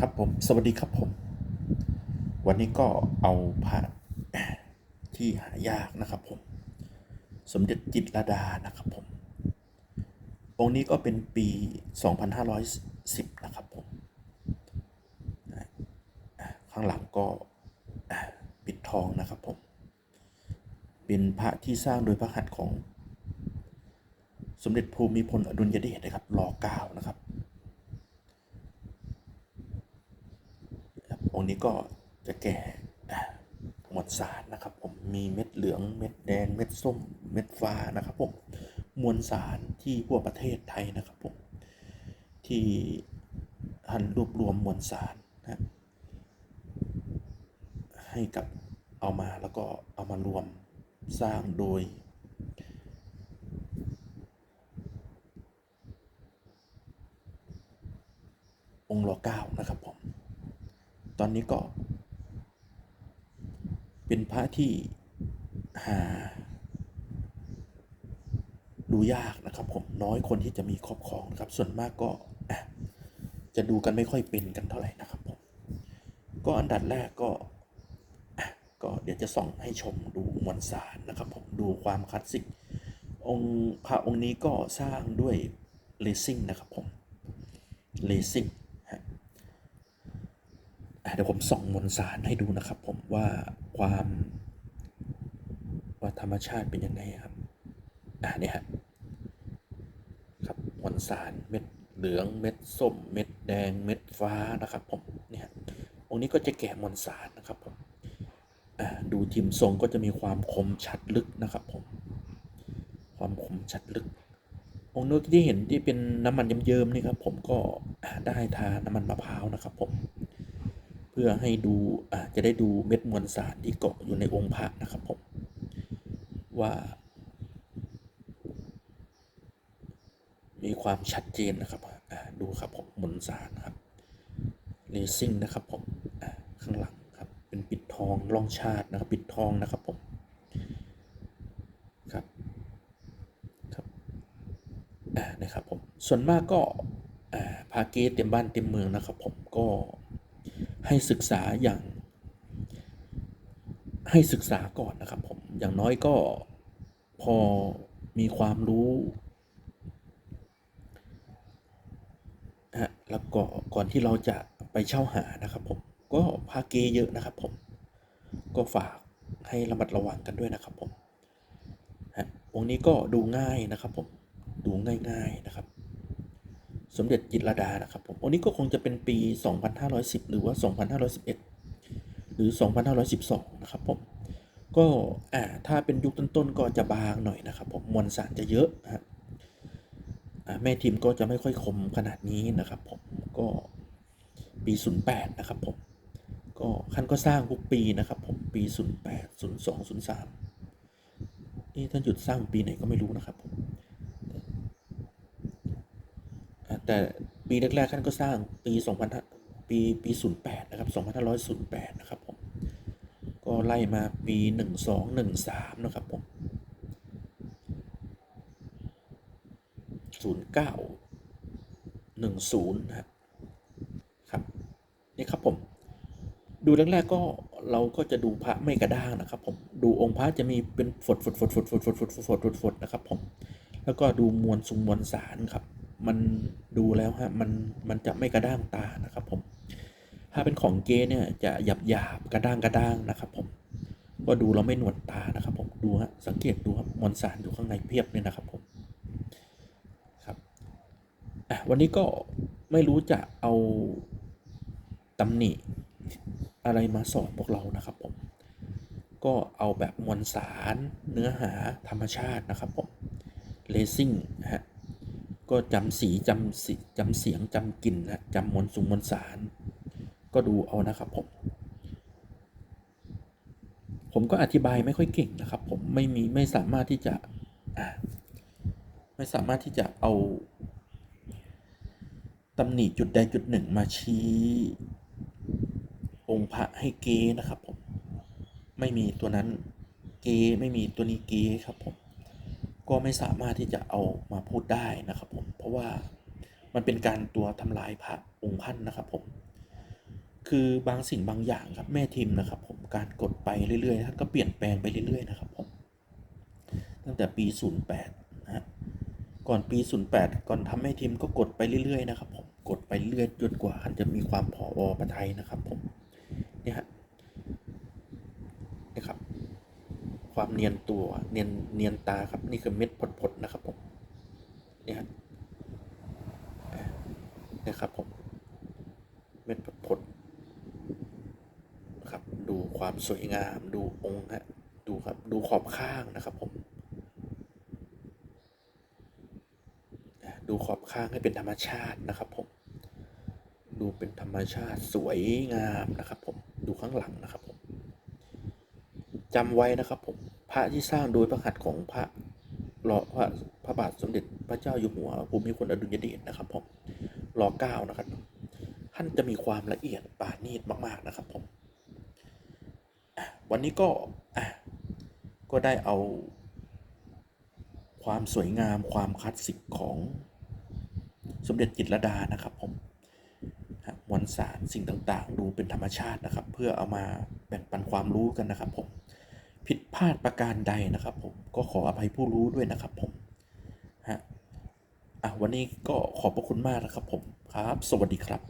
ครับผม สวัสดีครับผม วันนี้ก็เอาพระที่หายากนะครับผม สมเด็จจิตรดานะครับผม องค์นี้ก็เป็นปี 2510 นะครับผม ข้างหลังก็ปิดทองนะครับผม เป็นพระที่สร้างโดยพระหัตถ์ของ สมเด็จภูมิพลอดุลยเดชนะครับรอเก้านะครับ ครับ องค์นี้ก็จะแก่อ่ามวลสารนะครับผมมีเม็ดเหลืองเม็ดแดงเม็ดส้ม เม็ดฟ้านะครับผมมวลสารที่ทั่วประเทศไทยนะครับผมที่ท่านรวบรวมมวลสารนะให้กับเอามาแล้วก็เอามารวมสร้างโดย องค์รอเก้านะครับผม ตอนนี้ก็ เป็นพระที่หา ดูยากนะครับผมน้อยคนที่จะมีครอบครองนะครับ ส่วนมากก็จะดูกันไม่ค่อยเป็นกันเท่าไหร่นะครับผมก็อันดับแรกก็ก็เดี๋ยวจะส่องให้ชมดูมวลสารนะครับผมดูความคลาสสิกองค์พระองค์นี้ก็สร้างด้วยเลซิ่งนะครับผมเลซิ่ง เดี๋ยวผมส่องมวลสารให้ดูนะครับ ผมว่าความว่าธรรมชาติเป็นยังไงครับอะเนี่ยฮะครับมวลสารเม็ดเหลืองเม็ดส้ม เม็ดแดงเม็ดฟ้านะครับ ผมเนี่ยองค์นี้ก็จะแกะมวลสารนะครับผมอะดูทิมทรงก็จะมีความคมชัดลึกนะครับ ผม ความคมชัดลึก องค์นู้นที่เห็นที่เป็นน้ำมันเยิ้มๆนี่ครับ ผมก็ได้ทาน้ำมันมะพร้าวนะครับ ผม พื่อให้ดูจะได้ดูเม็ดมวลสารที่เกาะอยู่ในองค์พระนะครับผมว่า มีความชัดเจนนะครับดูครับผมมวลสารครับเลซิ่งนะครับผมข้างหลังครับเป็นปิดทองร่องชาตินะครับปิดทองนะครับผมครับครับนะครับผมส่วนมากก็อ่าพาเกตเต็มบ้านเต็มเมืองนะครับผมก็ ให้ศึกษาอย่าง ให้ศึกษาก่อนนะครับผมอย่างน้อยก็พอมีความรู้ฮะแล้วก็ก่อนที่เราจะไปเช่าหานะครับผมก็พาเกเยอะนะครับผมก็ฝากให้ระมัดระวังกันด้วยนะครับผมฮะองนี้ก็ดูง่ายนะครับผมดูง่าย ๆนะครับ สมเด็จจิตรดานะครับผมอันนี้ก็คงจะเป็นปี 2510 หรือว่า 2511 หรือ 2512 นะครับผมก็อ่าถ้าเป็นยุคต้นๆก็จะบางหน่อยนะครับผมมวลสารจะเยอะฮะแม่ทีมก็จะไม่ค่อยคมขนาดนี้นะครับผมก็ปี 08 นะครับผมก็ท่านก็สร้างทุกปีนะครับผมปี 08 02 03นี่ท่านหยุดสร้างปีไหนก็ไม่รู้นะครับผม อะ แต่ปีแรกๆท่านก็สร้างปี 2000 ปีปี 08 นะครับ 2508 นะครับผม ก็ไล่มาปี 1213 นะครับผม 09 10นะครับครับนี่ครับผม ดูแรกๆก็เราก็จะดูพระไม่กระด้างนะครับผม ดูองค์พระจะมีเป็นฝดฝดฝดฝดฝดฝดฝดฝดฝดฝดฝดนะครับผม แล้วก็ดูมวลสุงมวลสารครับ มันดูแล้วฮะมันมันจะไม่กระด้างตานะครับผม ถ้าเป็นของเกเนี่ยจะหยาบหยาบกระด้างกระด้างนะครับ ผมก็ดูเราไม่หนวดตานะครับ ผมดูฮะสังเกตดูครับมวลสารอยู่ข้างในเพียบเนี่ยนะครับผมครับอะวันนี้ก็ไม่รู้จะเอาตำหนิอะไรมาสอนพวกเรานะครับผมก็เอาแบบมวลสารเนื้อหาธรรมชาตินะครับผมเลซิ่งฮะ ก็จำสีจำสีจำเสียงจำกลิ่นนะจำมวลสุงมวลสาร ก็ดูเอานะครับผม ผมก็อธิบายไม่ค่อยเก่งนะครับ ผมไม่มีไม่สามารถที่จะไม่สามารถที่จะเอาตำหนิจุดใดจุดหนึ่งมาชี้องค์พระให้เกนะครับผม ไม่มีตัวนั้นเกไม่มีตัวนี้เกครับผม ก็ไม่สามารถที่จะเอามาพูดได้นะครับผมเพราะว่ามันเป็นการตัวทำลายพระองค์ท่านนะครับผมคือบางสิ่งบางอย่างครับแม่ทีมนะครับ ผมการกดไปเรื่อยๆท่านก็เปลี่ยนแปลงไปเรื่อยๆนะครับผมตั้งแต่ปี 08นะฮะก่อนปี 08 ก่อนทำแม่ทีมก็กดไปเรื่อยๆนะครับผมกดไปเรื่อยจนกว่าท่านจะมีความพออประทัยนะครับผมเนี่ยฮะนี่ครับ ความเนียนตัวเนียนเนียนตาครับนี่คือเม็ดผดๆนะครับผมเนี่ยฮะครับผมเม็ดผดๆครับดูความสวยงามดูองค์ฮะดูครับดูขอบข้างนะครับผมดูขอบข้างให้เป็นธรรมชาตินะครับผมดูเป็นธรรมชาติสวยงามนะครับผมดูข้างหลังนะครับผมจำไว้นะครับผม ระที่สร้างโดยพระหัตถ์ของพระรอพระพระบาทสมเด็จพระเจ้าอยู่หัวภูมิพลอดุลยเดชนะครับผมรอเก้านะครับท่านจะมีความละเอียดปราณีตมากๆนะครับผมวันนี้ก็ก็ได้เอา ความสวยงามความคลาสสิกของสมเด็จจิตรลดานะครับผมมวลสารสิ่งต่างๆ ดูเป็นธรรมชาตินะครับ เพื่อเอามาแบ่งปันความรู้กันนะครับผม ผิดพลาดประการใดนะครับผมก็ขออภัยผู้รู้ด้วยนะครับผมฮะอะวันนี้ก็ขอบพระคุณมากนะครับผมครับ สวัสดีครับ